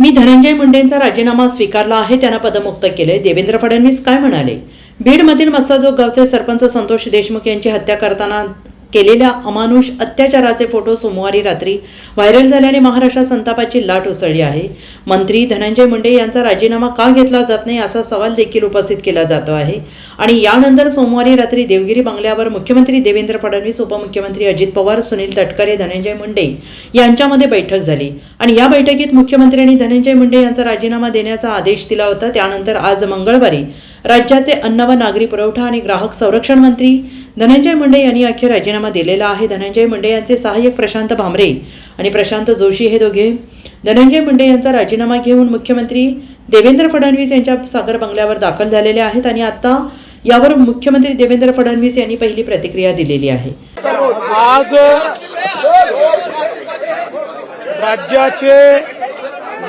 मी धनंजय मुंडेंचा राजीनामा स्वीकारला आहे त्यांना पदमुक्त केले देवेंद्र फडणवीस काय म्हणाले? बीडमधील मस्साजोग गावचे सरपंच संतोष देशमुख यांची हत्या करताना केलेल्या अमानुष अत्याचाराचे फोटो सोमवारी रात्री व्हायरल झाल्याने महाराष्ट्रात संतापाची लाट उसळली आहे. मंत्री धनंजय मुंडे यांचा राजीनामा का घेतला जात नाही असा सवाल देखील उपस्थित केला जातो आहे. आणि यानंतर सोमवारी रात्री देवगिरी बंगल्यावर मुख्यमंत्री देवेंद्र फडणवीस उपमुख्यमंत्री अजित पवार सुनील तटकरे धनंजय मुंडे यांच्यामध्ये बैठक झाली. आणि या बैठकीत मुख्यमंत्र्यांनी धनंजय मुंडे यांचा राजीनामा देण्याचा आदेश दिला होता. त्यानंतर आज मंगळवारी राज्याचे अन्न व नागरी पुरवठा आणि ग्राहक संरक्षण मंत्री धनंजय मुंडे यांनी अखेर राजीनामा दिलेला आहे. धनंजय मुंडे यांचे सहाय्यक प्रशांत भामरे आणि प्रशांत जोशी हे दोघे. धनंजय मुंडे यांचा राजीनामा घेऊन मुख्यमंत्री देवेंद्र फडणवीस यांच्या सागर बंगल्यावर दाखल झालेले आहेत आणि आता यावर मुख्यमंत्री देवेंद्र फडणवीस यांनी पहिली प्रतिक्रिया दिलेली आहे. आज राज्याचे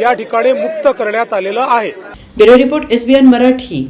या ठिकाणी मुक्त करण्यात आलेलं आहे. Bureau report SBN Marathi.